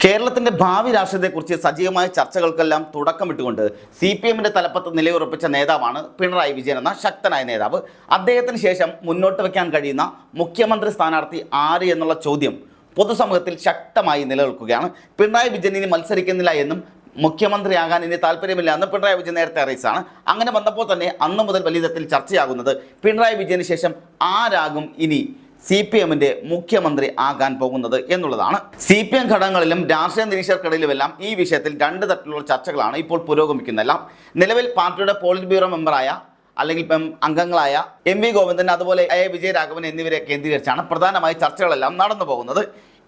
കേരളത്തിന്റെ ഭാവി രാഷ്ട്രീയത്തെക്കുറിച്ച് സജീവമായ ചർച്ചകൾക്കെല്ലാം തുടക്കമിട്ടുകൊണ്ട് സി പി എമ്മിന്റെ തലപ്പത്ത് നിലയുറപ്പിച്ച നേതാവാണ് പിണറായി വിജയൻ എന്ന ശക്തനായ നേതാവ്. അദ്ദേഹത്തിന് ശേഷം മുന്നോട്ട് വയ്ക്കാൻ കഴിയുന്ന മുഖ്യമന്ത്രി സ്ഥാനാർത്ഥി ആര് എന്നുള്ള ചോദ്യം പൊതുസമൂഹത്തിൽ ശക്തമായി നിലനിൽക്കുകയാണ്. പിണറായി വിജയൻ ഇനി മത്സരിക്കുന്നില്ല എന്നും മുഖ്യമന്ത്രിയാകാൻ ഇനി താല്പര്യമില്ല എന്ന് പിണറായി വിജയൻ നേരത്തെ അറിയിച്ചാണ് അങ്ങനെ വന്നപ്പോൾ തന്നെ അന്നു മുതൽ വലിയ തരത്തിൽ ചർച്ചയാകുന്നത് പിണറായി വിജയന് ശേഷം ആരാകും ഇനി സി പി എമ്മിന്റെ മുഖ്യമന്ത്രി ആകാൻ പോകുന്നത് എന്നുള്ളതാണ്. സി പി എം ഘടകങ്ങളിലും രാഷ്ട്രീയ നിരീക്ഷകർക്കിടയിലുമെല്ലാം ഈ വിഷയത്തിൽ രണ്ട് തരത്തിലുള്ള ചർച്ചകളാണ് ഇപ്പോൾ പുരോഗമിക്കുന്നതെല്ലാം. നിലവിൽ പാർട്ടിയുടെ പോളിറ്റ് ബ്യൂറോ മെമ്പറായ അല്ലെങ്കിൽ അംഗങ്ങളായ എം വി ഗോവിന്ദൻ അതുപോലെ എ വിജയരാഘവൻ എന്നിവരെ കേന്ദ്രീകരിച്ചാണ് പ്രധാനമായി ചർച്ചകളെല്ലാം നടന്നു പോകുന്നത്.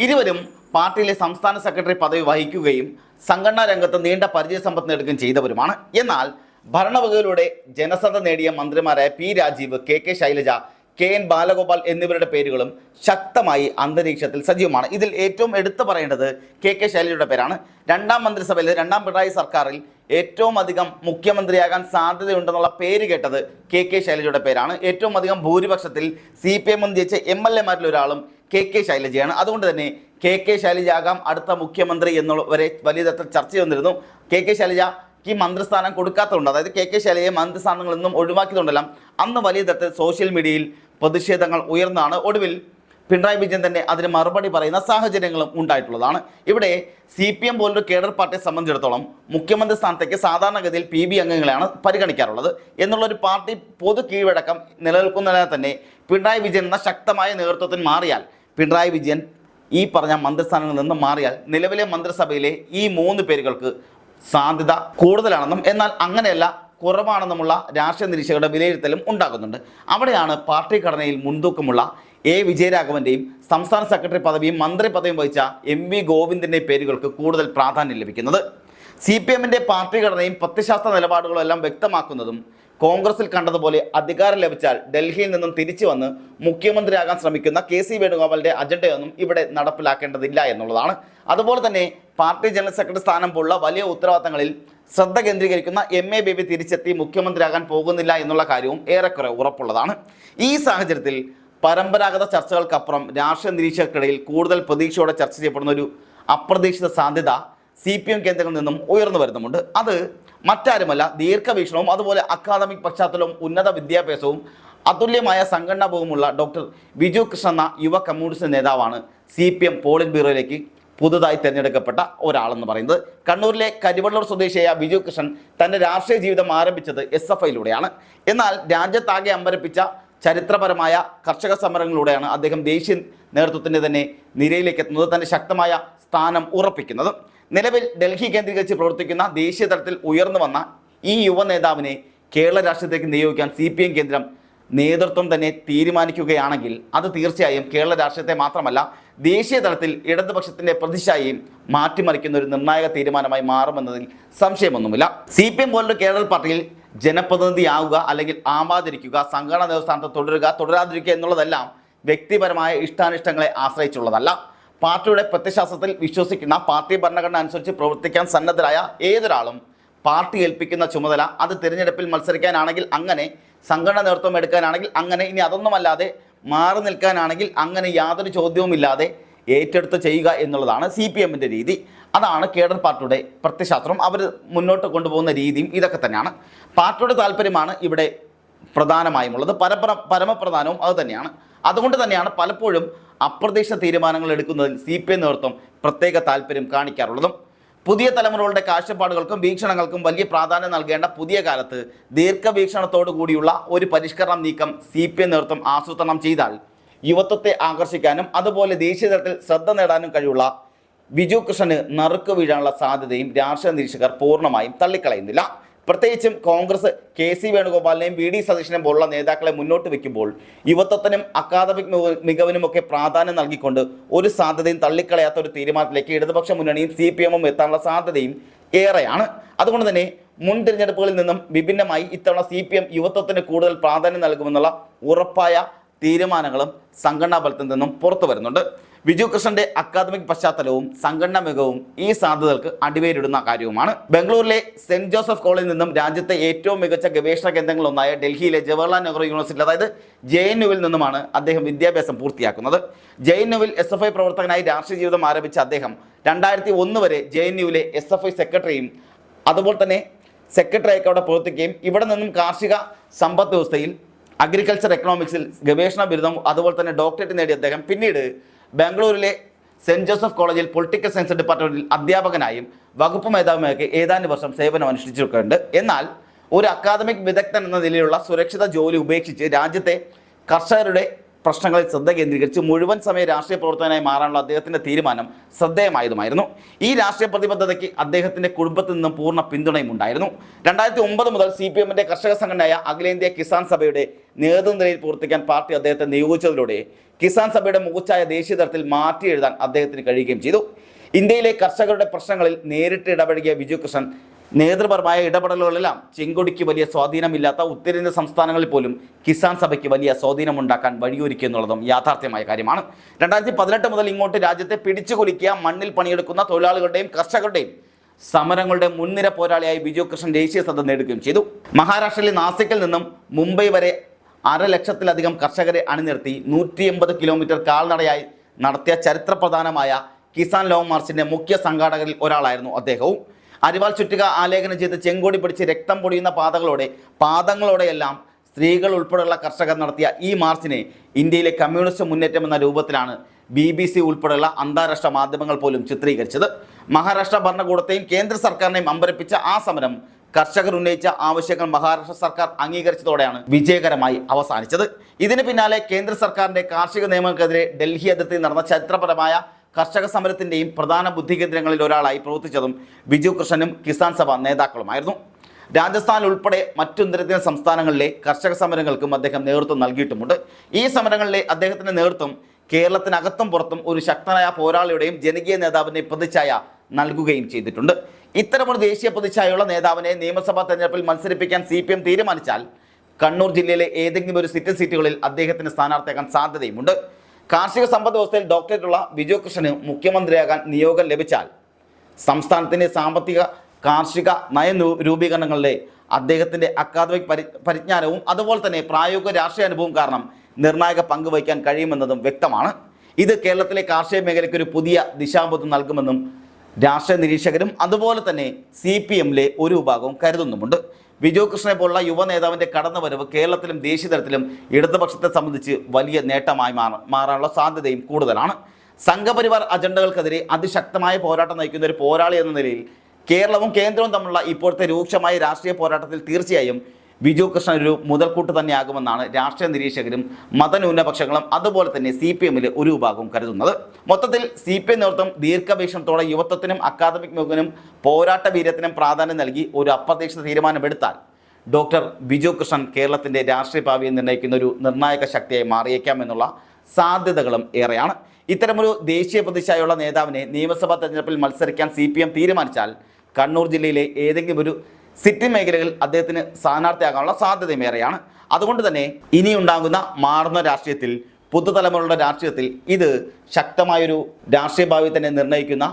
ഇരുവരും പാർട്ടിയിലെ സംസ്ഥാന സെക്രട്ടറി പദവി വഹിക്കുകയും സംഘടനാ രംഗത്ത് നീണ്ട പരിചയസമ്പത്ത് നേടുകയും ചെയ്തവരുമാണ്. എന്നാൽ ഭരണവകുപ്പിലൂടെ ജനശ്രദ്ധ നേടിയ മന്ത്രിമാരായ P Rajeev K K Shailaja K N Balagopal എന്നിവരുടെ പേരുകളും ശക്തമായി അന്തരീക്ഷത്തിൽ സജീവമാണ്. ഇതിൽ ഏറ്റവും എടുത്തു പറയേണ്ടത് കെ കെ ശൈലജയുടെ പേരാണ്. രണ്ടാം മന്ത്രിസഭയിൽ രണ്ടാം പിണറായി സർക്കാരിൽ ഏറ്റവും അധികം മുഖ്യമന്ത്രിയാകാൻ സാധ്യതയുണ്ടെന്നുള്ള പേര് കേട്ടത് കെ കെ ശൈലജയുടെ പേരാണ്. ഏറ്റവും അധികം ഭൂരിപക്ഷത്തിൽ സി പി എം ജയിച്ച എം എൽ എമാരിൽ ഒരാളും കെ കെ ശൈലജയാണ്. അതുകൊണ്ട് തന്നെ കെ കെ ശൈലജയാകാം അടുത്ത മുഖ്യമന്ത്രി എന്നുള്ള വരെ വലിയ തരത്തിൽ ചർച്ച ചെയ്തിരുന്നു കെ കെ ശൈലജ ഈ മന്ത്രിസ്ഥാനം കൊടുക്കാത്തതുണ്ട്. അതായത് കെ കെ ശൈലയെ മന്ത്രിസ്ഥാനങ്ങളിൽ നിന്നും ഒഴിവാക്കിയതുകൊണ്ടെല്ലാം അന്ന് വലിയ തരത്തിൽ സോഷ്യൽ മീഡിയയിൽ പ്രതിഷേധങ്ങൾ ഉയർന്നാണ് ഒടുവിൽ പിണറായി വിജയൻ തന്നെ അതിന് മറുപടി പറയുന്ന സാഹചര്യങ്ങളും ഉണ്ടായിട്ടുള്ളതാണ്. ഇവിടെ സി പി എം പോലൊരു കേഡർ പാർട്ടിയെ സംബന്ധിച്ചിടത്തോളം മുഖ്യമന്ത്രി സ്ഥാനത്തേക്ക് സാധാരണഗതിയിൽ പി ബി അംഗങ്ങളെയാണ് പരിഗണിക്കാറുള്ളത്. എന്നുള്ളൊരു പാർട്ടി പൊതു കീഴ്വഴക്കം നിലനിൽക്കുന്നതിനാൽ തന്നെ പിണറായി വിജയൻ എന്ന ശക്തമായ നേതൃത്വത്തിന് മാറിയാൽ പിണറായി വിജയൻ ഈ പറഞ്ഞ മന്ത്രിസ്ഥാനങ്ങളിൽ നിന്ന് മാറിയാൽ നിലവിലെ മന്ത്രിസഭയിലെ ഈ മൂന്ന് പേരുകൾക്ക് സാധ്യത കൂടുതലാണെന്നും എന്നാൽ അങ്ങനെയല്ല കുറവാണെന്നുമുള്ള രാഷ്ട്രീയ നിരീക്ഷകരുടെ വിലയിരുത്തലും ഉണ്ടാകുന്നുണ്ട്. അവിടെയാണ് പാർട്ടി ഘടനയിൽ മുൻതൂക്കമുള്ള എ. വിജയരാഘവന്റെയും സംസ്ഥാന സെക്രട്ടറി പദവിയും മന്ത്രി പദവിയും വഹിച്ച എം. വി. ഗോവിന്ദന്റെ പേരുകൾക്ക് കൂടുതൽ പ്രാധാന്യം ലഭിക്കുന്നത്. സി പി എമ്മിന്റെ പാർട്ടി ഘടനയും പ്രത്യശാസ്ത്ര നിലപാടുകളും എല്ലാം വ്യക്തമാക്കുന്നതും കോൺഗ്രസിൽ കണ്ടതുപോലെ അധികാരം ലഭിച്ചാൽ ഡൽഹിയിൽ നിന്നും തിരിച്ചു വന്ന് മുഖ്യമന്ത്രിയാകാൻ ശ്രമിക്കുന്ന കെ. സി. വേണുഗോപാലിന്റെ അജണ്ടയൊന്നും ഇവിടെ നടപ്പിലാക്കേണ്ടതില്ല എന്നുള്ളതാണ്. അതുപോലെ തന്നെ പാർട്ടി ജനറൽ സെക്രട്ടറി സ്ഥാനം പോലുള്ള വലിയ ഉത്തരവാദിത്തങ്ങളിൽ ശ്രദ്ധ കേന്ദ്രീകരിക്കുന്ന എം എ ബേബി തിരിച്ചെത്തി മുഖ്യമന്ത്രിയാകാൻ പോകുന്നില്ല എന്നുള്ള കാര്യവും ഏറെക്കുറെ ഉറപ്പുള്ളതാണ്. ഈ സാഹചര്യത്തിൽ പരമ്പരാഗത ചർച്ചകൾക്കപ്പുറം രാഷ്ട്രീയ നിരീക്ഷകർക്കിടയിൽ കൂടുതൽ പ്രതീക്ഷയോടെ ചർച്ച ചെയ്യപ്പെടുന്ന ഒരു അപ്രതീക്ഷിത സാധ്യത സി പി എം കേന്ദ്രങ്ങളിൽ നിന്നും ഉയർന്നു വരുന്നുമുണ്ട്. അത് മറ്റാരുമല്ല ദീർഘവീക്ഷണവും അതുപോലെ അക്കാദമിക് പശ്ചാത്തലവും ഉന്നത വിദ്യാഭ്യാസവും അതുല്യമായ സംഘടനാ ബോധമുള്ള ഡോക്ടർ ബിജു കൃഷ്ണ എന്ന യുവ കമ്മ്യൂണിസ്റ്റ് നേതാവാണ് സി പി എം പോളിറ്റ് ബ്യൂറോയിലേക്ക് പുതുതായി തിരഞ്ഞെടുക്കപ്പെട്ട ഒരാളെന്ന് പറയുന്നത് കണ്ണൂരിലെ കരിവള്ളൂർ സ്വദേശിയായ ബിജു കൃഷ്ണൻ തന്റെ രാഷ്ട്രീയ ജീവിതം ആരംഭിച്ചത് എസ് എഫ് ഐയിലൂടെയാണ്. എന്നാൽ രാജ്യത്താകെ അമ്പരപ്പിച്ച ചരിത്രപരമായ കർഷക സമരങ്ങളിലൂടെയാണ് അദ്ദേഹം ദേശീയ നേതൃത്വത്തിന്റെ തന്നെ നിരയിലേക്ക് എത്തുന്നത് തന്റെ ശക്തമായ സ്ഥാനം ഉറപ്പിക്കുന്നത്. നിലവിൽ ഡൽഹി കേന്ദ്രീകരിച്ച് പ്രവർത്തിക്കുന്ന ദേശീയ തലത്തിൽ ഉയർന്നു വന്ന ഈ യുവ നേതാവിനെ കേരള രാഷ്ട്രീയത്തിലേക്ക് നിയോഗിക്കാൻ സി പി എം കേന്ദ്രം നേതൃത്വം തന്നെ തീരുമാനിക്കുകയാണെങ്കിൽ അത് തീർച്ചയായും കേരള രാഷ്ട്രീയത്തെ മാത്രമല്ല ദേശീയ തലത്തിൽ ഇടതുപക്ഷത്തിന്റെ പ്രതിശായി മാറ്റിമറിക്കുന്ന ഒരു നിർണായക തീരുമാനമായി മാറുമെന്നതിൽ സംശയമൊന്നുമില്ല. സി പി എം പോലുള്ള കേരള പാർട്ടിയിൽ ജനപ്രതിനിധിയാവുക അല്ലെങ്കിൽ ആവാതിരിക്കുക സംഘടനാ നേതൃസ്ഥാനത്ത് തുടരുക തുടരാതിരിക്കുക എന്നുള്ളതെല്ലാം വ്യക്തിപരമായ ഇഷ്ടാനിഷ്ടങ്ങളെ ആശ്രയിച്ചുള്ളതല്ല. പാർട്ടിയുടെ പ്രത്യശാസ്ത്രത്തിൽ വിശ്വസിക്കുന്ന പാർട്ടി ഭരണഘടന അനുസരിച്ച് പ്രവർത്തിക്കാൻ സന്നദ്ധരായ ഏതൊരാളും പാർട്ടി ഏൽപ്പിക്കുന്ന ചുമതല അത് തിരഞ്ഞെടുപ്പിൽ മത്സരിക്കാനാണെങ്കിൽ അങ്ങനെ സംഘടന നേതൃത്വം എടുക്കാനാണെങ്കിൽ അങ്ങനെ ഇനി അതൊന്നുമല്ലാതെ മാറി നിൽക്കാനാണെങ്കിൽ അങ്ങനെ യാതൊരു ചോദ്യവുമില്ലാതെ ഏറ്റെടുത്ത് ചെയ്യുക എന്നുള്ളതാണ് സി പി എമ്മിന്റെ രീതി. അതാണ് കേഡർ പാർട്ടിയുടെ പ്രത്യശാസ്ത്രം അവർ മുന്നോട്ട് കൊണ്ടുപോകുന്ന രീതിയും ഇതൊക്കെ തന്നെയാണ്. പാർട്ടിയുടെ താല്പര്യമാണ് ഇവിടെ പ്രധാനമായും ഉള്ളത് പരപ്ര പരമപ്രധാനവും അത് തന്നെയാണ്. അതുകൊണ്ട് തന്നെയാണ് പലപ്പോഴും അപ്രതീക്ഷിത തീരുമാനങ്ങൾ എടുക്കുന്നതിൽ സി പി എം നേതൃത്വം പ്രത്യേക താല്പര്യം കാണിക്കാറുള്ളതും. പുതിയ തലമുറകളുടെ കാഴ്ചപ്പാടുകൾക്കും വീക്ഷണങ്ങൾക്കും വലിയ പ്രാധാന്യം നൽകേണ്ട പുതിയ കാലത്ത് ദീർഘവീക്ഷണത്തോടു കൂടിയുള്ള ഒരു പരിഷ്കരണ നീക്കം സി പി എം നേതൃത്വം ആസൂത്രണം ചെയ്താൽ യുവത്വത്തെ ആകർഷിക്കാനും അതുപോലെ ദേശീയ തലത്തിൽ ശ്രദ്ധ നേടാനും കഴിയുള്ള ബിജു കൃഷ്ണന് നറുക്ക് വീഴാനുള്ള സാധ്യതയും രാഷ്ട്രീയ നിരീക്ഷകർ പൂർണമായും തള്ളിക്കളയുന്നില്ല. പ്രത്യേകിച്ചും കോൺഗ്രസ് കെ സി വേണുഗോപാലിനെയും വി ഡി സതീശനെയും പോലുള്ള നേതാക്കളെ മുന്നോട്ട് വെക്കുമ്പോൾ യുവത്വത്തിനും അക്കാദമിക് മിക- മികവിനുമൊക്കെ പ്രാധാന്യം നൽകിക്കൊണ്ട് ഒരു സാധ്യതയും തള്ളിക്കളയാത്ത ഒരു തീരുമാനത്തിലേക്ക് ഇടതുപക്ഷ മുന്നണിയും സി പി എമ്മും എത്താനുള്ള സാധ്യതയും ഏറെയാണ്. അതുകൊണ്ട് തന്നെ മുൻ തിരഞ്ഞെടുപ്പുകളിൽ നിന്നും വിഭിന്നമായി ഇത്തവണ സി പി എം യുവത്വത്തിന് കൂടുതൽ പ്രാധാന്യം നൽകുമെന്നുള്ള ഉറപ്പായ തീരുമാനങ്ങളും സംഘടനാ ബലത്തിൽ നിന്നും പുറത്തു വരുന്നുണ്ട്. ബിജു കൃഷ്ണന്റെ അക്കാദമിക് പശ്ചാത്തലവും സംഘടനാ മികവും ഈ സാധ്യതകൾക്ക് അടിവേരിടുന്ന കാര്യവുമാണ്. ബംഗളൂരിലെ സെന്റ് ജോസഫ് കോളേജിൽ നിന്നും രാജ്യത്തെ ഏറ്റവും മികച്ച ഗവേഷണ കേന്ദ്രങ്ങളൊന്നായ ഡൽഹിയിലെ ജവഹർലാൽ നെഹ്റു യൂണിവേഴ്സിറ്റി അതായത് ജെ നിന്നുമാണ് അദ്ദേഹം വിദ്യാഭ്യാസം പൂർത്തിയാക്കുന്നത്. ജെ എൻ യുവിൽ എസ് എഫ് ഐ പ്രവർത്തകനായി രാഷ്ട്രീയ ജീവിതം ആരംഭിച്ച അദ്ദേഹം രണ്ടായിരത്തി ഒന്ന് വരെ ജെ എൻ യുവിലെ എസ് എഫ് ഐ സെക്രട്ടറിയും അതുപോലെ തന്നെ സെക്രട്ടറിയൊക്കെ അവിടെ പ്രവർത്തിക്കുകയും ഇവിടെ നിന്നും കാർഷിക സമ്പദ് വ്യവസ്ഥയിൽ അഗ്രികൾച്ചർ എക്കണോമിക്സിൽ ഗവേഷണ ബിരുദം അതുപോലെ തന്നെ ഡോക്ടറേറ്റ് നേടിയ അദ്ദേഹം പിന്നീട് ബാംഗ്ലൂരിലെ സെന്റ് ജോസഫ് കോളേജിൽ പൊളിറ്റിക്കൽ സയൻസ് ഡിപ്പാർട്ട്മെന്റിൽ അധ്യാപകനായും വകുപ്പ് മേധാവിയുമൊക്കെ ഏതാനും വർഷം സേവനം അനുഷ്ഠിച്ചിട്ടുണ്ട്. എന്നാൽ ഒരു അക്കാദമിക് വിദഗ്ധൻ എന്ന നിലയിലുള്ള സുരക്ഷിത ജോലി ഉപേക്ഷിച്ച് രാജ്യത്തെ കർഷകരുടെ പ്രശ്നങ്ങളിൽ ശ്രദ്ധ കേന്ദ്രീകരിച്ച് മുഴുവൻ സമയ രാഷ്ട്രീയ പ്രവർത്തകനായി മാറാനുള്ള അദ്ദേഹത്തിന്റെ തീരുമാനം ശ്രദ്ധേയമായതുമായിരുന്നു. ഈ രാഷ്ട്രീയ പ്രതിബദ്ധതയ്ക്ക് അദ്ദേഹത്തിന്റെ കുടുംബത്തിൽ നിന്നും പൂർണ പിന്തുണയും ഉണ്ടായിരുന്നു. രണ്ടായിരത്തി ഒമ്പത് മുതൽ സി പി എമ്മിന്റെ കർഷക സംഘടനയായ അഖിലേന്ത്യാ കിസാൻ സഭയുടെ നേതൃനിരയിൽ പ്രവർത്തിക്കാൻ പാർട്ടി അദ്ദേഹത്തെ നിയോഗിച്ചതിലൂടെ കിസാൻ സഭയുടെ മുഖച്ചായ ദേശീയ തലത്തിൽ മാറ്റി എഴുതാൻ അദ്ദേഹത്തിന് കഴിയുകയും ചെയ്തു. ഇന്ത്യയിലെ കർഷകരുടെ പ്രശ്നങ്ങളിൽ നേരിട്ട് ഇടപഴകിയ ബിജു കൃഷ്ണൻ നേതൃപരമായ ഇടപെടലുകളെല്ലാം ചെങ്കൊടിക്ക് വലിയ സ്വാധീനമില്ലാത്ത ഉത്തരേന്ത്യ സംസ്ഥാനങ്ങളിൽ പോലും കിസാൻ സഭയ്ക്ക് വലിയ സ്വാധീനമുണ്ടാക്കാൻ വഴിയൊരുക്കി എന്നുള്ളതും യാഥാർത്ഥ്യമായ കാര്യമാണ്. രണ്ടായിരത്തി പതിനെട്ട് മുതൽ ഇങ്ങോട്ട് രാജ്യത്തെ പിടിച്ചുകൊലിക്കുക മണ്ണിൽ പണിയെടുക്കുന്ന തൊഴിലാളികളുടെയും കർഷകരുടെയും സമരങ്ങളുടെ മുൻനിര പോരാളിയായി ബിജു കൃഷ്ണൻ ദേശീയ ശ്രദ്ധ നേടുകയും ചെയ്തു. മഹാരാഷ്ട്രയിലെ നാസിക്കിൽ നിന്നും മുംബൈ വരെ അര ലക്ഷത്തിലധികം കർഷകരെ അണിനിർത്തി നൂറ്റി എൺപത് കിലോമീറ്റർ കാൽനടയായി നടത്തിയ ചരിത്രപ്രധാനമായ കിസാൻ ലോങ് മാർച്ചിന്റെ മുഖ്യ സംഘാടകരിൽ ഒരാളായിരുന്നു അദ്ദേഹവും. അരിവാൾ ചുറ്റുക ആലേഖനം ചെയ്ത് ചെങ്കോടി പിടിച്ച് രക്തം പൊടിയുന്ന പാതകളോടെ പാദങ്ങളോടെയെല്ലാം സ്ത്രീകൾ ഉൾപ്പെടെയുള്ള കർഷകർ നടത്തിയ ഈ മാർച്ചിനെ ഇന്ത്യയിലെ കമ്മ്യൂണിസ്റ്റ് മുന്നേറ്റം എന്ന രൂപത്തിലാണ് ബി ബി സി ഉൾപ്പെടെയുള്ള അന്താരാഷ്ട്ര മാധ്യമങ്ങൾ പോലും ചിത്രീകരിച്ചത്. മഹാരാഷ്ട്ര ഭരണകൂടത്തെയും കേന്ദ്ര സർക്കാരിനെയും അമ്പരപ്പിച്ച ആ സമരം കർഷകർ ഉന്നയിച്ച ആവശ്യങ്ങൾ മഹാരാഷ്ട്ര സർക്കാർ അംഗീകരിച്ചതോടെയാണ് വിജയകരമായി അവസാനിച്ചത്. ഇതിന് പിന്നാലെ കേന്ദ്ര സർക്കാരിന്റെ കാർഷിക നിയമങ്ങൾക്കെതിരെ ഡൽഹി അതിർത്തിയിൽ നടന്ന ചരിത്രപരമായ കർഷക സമരത്തിന്റെയും പ്രധാന ബുദ്ധികേന്ദ്രങ്ങളിൽ ഒരാളായി പ്രവർത്തിച്ചതും ബിജു കൃഷ്ണനും കിസാൻ സഭ നേതാക്കളുമായിരുന്നു. രാജസ്ഥാൻ ഉൾപ്പെടെ മറ്റു നിരത്തിന സംസ്ഥാനങ്ങളിലെ കർഷക സമരങ്ങൾക്കും അദ്ദേഹം നേതൃത്വം നൽകിയിട്ടുമുണ്ട്. ഈ സമരങ്ങളിലെ അദ്ദേഹത്തിന്റെ നേതൃത്വം കേരളത്തിനകത്തും പുറത്തും ഒരു ശക്തനായ പോരാളിയുടെയും ജനകീയ നേതാവിന്റെ പ്രതിച്ഛായ നൽകുകയും ചെയ്തിട്ടുണ്ട്. ഇത്തരമൊരു ദേശീയ പ്രതിച്ഛായുള്ള നേതാവിനെ നിയമസഭാ തെരഞ്ഞെടുപ്പിൽ മത്സരിപ്പിക്കാൻ സി തീരുമാനിച്ചാൽ കണ്ണൂർ ജില്ലയിലെ ഏതെങ്കിലും ഒരു സിറ്റി സീറ്റുകളിൽ അദ്ദേഹത്തിന് സ്ഥാനാർത്ഥിയാക്കാൻ സാധ്യതയുമുണ്ട്. കാർഷിക സമ്പദ് വ്യവസ്ഥയിൽ ഡോക്ടറേറ്റുള്ള ബിജു കൃഷ്ണന് മുഖ്യമന്ത്രിയാകാൻ നിയോഗം ലഭിച്ചാൽ സംസ്ഥാനത്തിന്റെ സാമ്പത്തിക കാർഷിക നയ രൂപീകരണങ്ങളിലെ അദ്ദേഹത്തിന്റെ അക്കാദമിക് പരി പരിജ്ഞാനവും അതുപോലെ തന്നെ പ്രായോഗിക രാഷ്ട്രീയ അനുഭവവും കാരണം നിർണായക പങ്ക് വഹിക്കാൻ കഴിയുമെന്നതും വ്യക്തമാണ്. ഇത് കേരളത്തിലെ കാർഷിക മേഖലയ്ക്ക് ഒരു പുതിയ ദിശാബോധം നൽകുമെന്നും രാഷ്ട്രീയ നിരീക്ഷകരും അതുപോലെ തന്നെ സി പി എമ്മിലെ ഒരു വിഭാഗവും കരുതുന്നുമുണ്ട്. ബിജു കൃഷ്ണനെ പോലുള്ള യുവ നേതാവിന്റെ കടന്നുവരവ് കേരളത്തിലും ദേശീയ തലത്തിലും ഇടതുപക്ഷത്തെ സംബന്ധിച്ച് വലിയ നേട്ടമായി മാറ മാറാനുള്ള സാധ്യതയും കൂടുതലാണ്. സംഘപരിവാർ അജണ്ടകൾക്കെതിരെ അതിശക്തമായ പോരാട്ടം നയിക്കുന്ന ഒരു പോരാളി എന്ന നിലയിൽ കേരളവും കേന്ദ്രവും തമ്മിലുള്ള ഇപ്പോഴത്തെ രൂക്ഷമായ രാഷ്ട്രീയ പോരാട്ടത്തിൽ തീർച്ചയായും ബിജു കൃഷ്ണൻ ഒരു മുതൽക്കൂട്ട് തന്നെയാകുമെന്നാണ് രാഷ്ട്രീയ നിരീക്ഷകരും മതന്യൂനപക്ഷങ്ങളും അതുപോലെ തന്നെ സി പി എമ്മിലെ ഒരു വിഭാഗവും കരുതുന്നത്. മൊത്തത്തിൽ സി പി എം നേതൃത്വം ദീർഘവീക്ഷണത്തോടെ യുവത്വത്തിനും അക്കാദമിക് മികവിനും പോരാട്ട വീര്യത്തിനും പ്രാധാന്യം നൽകി ഒരു അപ്രതീക്ഷിത തീരുമാനമെടുത്താൽ ഡോക്ടർ ബിജു കൃഷ്ണൻ കേരളത്തിന്റെ രാഷ്ട്രീയ ഭാവിയെ നിർണയിക്കുന്ന ഒരു നിർണായക ശക്തിയായി മാറിയേക്കാമെന്നുള്ള സാധ്യതകളും ഏറെയാണ്. ഇത്തരമൊരു ദേശീയ പ്രതിച്ഛായുള്ള നേതാവിനെ നിയമസഭാ തെരഞ്ഞെടുപ്പിൽ മത്സരിക്കാൻ സി തീരുമാനിച്ചാൽ കണ്ണൂർ ജില്ലയിലെ ഏതെങ്കിലും ഒരു സിറ്റി മേഖലകളിൽ അദ്ദേഹത്തിന് സ്ഥാനാർത്ഥിയാകാനുള്ള സാധ്യതയും ഏറെയാണ് അതുകൊണ്ട് തന്നെ ഇനിയുണ്ടാകുന്ന മാറുന്ന രാഷ്ട്രീയത്തിൽ പുതുതലമുറയുടെ രാഷ്ട്രീയത്തിൽ ഇത് ശക്തമായൊരു രാഷ്ട്രീയ ഭാവി തന്നെ നിർണയിക്കുന്ന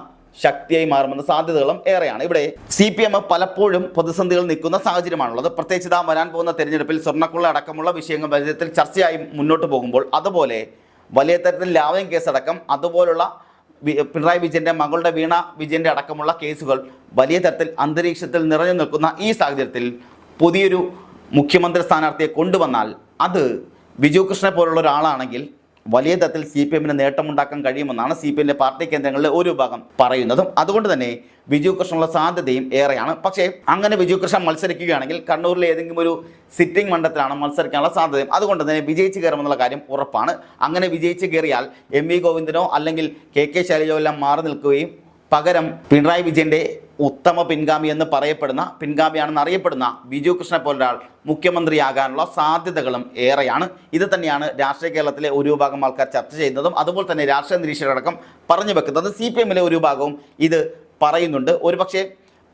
ശക്തിയായി മാറുമെന്ന സാധ്യതകളും ഏറെയാണ്. ഇവിടെ സി പി എം പലപ്പോഴും പ്രതിസന്ധികൾ നിൽക്കുന്ന സാഹചര്യമാണുള്ളത്. പ്രത്യേകിച്ച് ഇതാ വരാൻ പോകുന്ന തെരഞ്ഞെടുപ്പിൽ സ്വർണക്കുള്ള അടക്കമുള്ള വിഷയങ്ങൾ തരത്തിൽ ചർച്ചയായി മുന്നോട്ട് പോകുമ്പോൾ അതുപോലെ വലിയ തരത്തിൽ ലാവയം കേസടക്കം അതുപോലുള്ള പിണറായി വിജയന്റെ മകളുടെ വീണ വിജയന്റെ അടക്കമുള്ള കേസുകൾ വലിയ തരത്തിൽ അന്തരീക്ഷത്തിൽ നിറഞ്ഞു നിൽക്കുന്ന ഈ സാഹചര്യത്തിൽ പുതിയൊരു മുഖ്യമന്ത്രി സ്ഥാനാർത്ഥിയെ കൊണ്ടുവന്നാൽ അത് ബിജു കൃഷ്ണനെ പോലുള്ള ഒരാളാണെങ്കിൽ വലിയ തരത്തിൽ സി പി എമ്മിന് നേട്ടമുണ്ടാക്കാൻ കഴിയുമെന്നാണ് സി പി എമ്മിന്റെ പാർട്ടി കേന്ദ്രങ്ങളിലെ ഒരു വിഭാഗം പറയുന്നതും. അതുകൊണ്ട് തന്നെ ബിജു കൃഷ്ണനുള്ള സാധ്യതയും ഏറെയാണ്. പക്ഷേ അങ്ങനെ ബിജു കൃഷ്ണൻ മത്സരിക്കുകയാണെങ്കിൽ കണ്ണൂരിലെ ഏതെങ്കിലും ഒരു സിറ്റിംഗ് മണ്ഡലത്തിലാണ് മത്സരിക്കാനുള്ള സാധ്യതയും. അതുകൊണ്ട് തന്നെ വിജയിച്ച് കയറുമെന്നുള്ള കാര്യം ഉറപ്പാണ്. അങ്ങനെ വിജയിച്ച് കയറിയാൽ എം വി ഗോവിന്ദനോ അല്ലെങ്കിൽ കെ കെ ശൈലജോ എല്ലാം മാറി നിൽക്കുകയും പകരം പിണറായി വിജയന്റെ ഉത്തമ പിൻഗാമി എന്ന് പറയപ്പെടുന്ന പിൻഗാമിയാണെന്ന് അറിയപ്പെടുന്ന ബിജു കൃഷ്ണ പോലൊരാൾ മുഖ്യമന്ത്രിയാകാനുള്ള സാധ്യതകളും ഏറെയാണ്. ഇത് തന്നെയാണ് രാഷ്ട്രീയ കേരളത്തിലെ ഒരു വിഭാഗം ആൾക്കാർ ചർച്ച ചെയ്യുന്നതും അതുപോലെ തന്നെ രാഷ്ട്രീയ നിരീക്ഷകരടക്കം പറഞ്ഞു വെക്കുന്നത് സി പി എമ്മിലെ ഒരു വിഭാഗവും ഇത് പറയുന്നുണ്ട്. ഒരുപക്ഷെ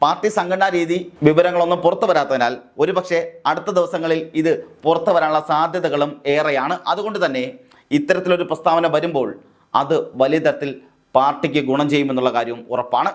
പാർട്ടി സംഘടനാ രീതി വിവരങ്ങളൊന്നും പുറത്തു വരാത്തതിനാൽ ഒരുപക്ഷെ അടുത്ത ദിവസങ്ങളിൽ ഇത് പുറത്തു വരാനുള്ള സാധ്യതകളും ഏറെയാണ്. അതുകൊണ്ട് തന്നെ ഇത്തരത്തിലൊരു പ്രസ്താവന വരുമ്പോൾ അത് വലിയ തരത്തിൽ പാർട്ടിക്ക് ഗുണം ചെയ്യുമെന്നുള്ള കാര്യവും ഉറപ്പാണ്.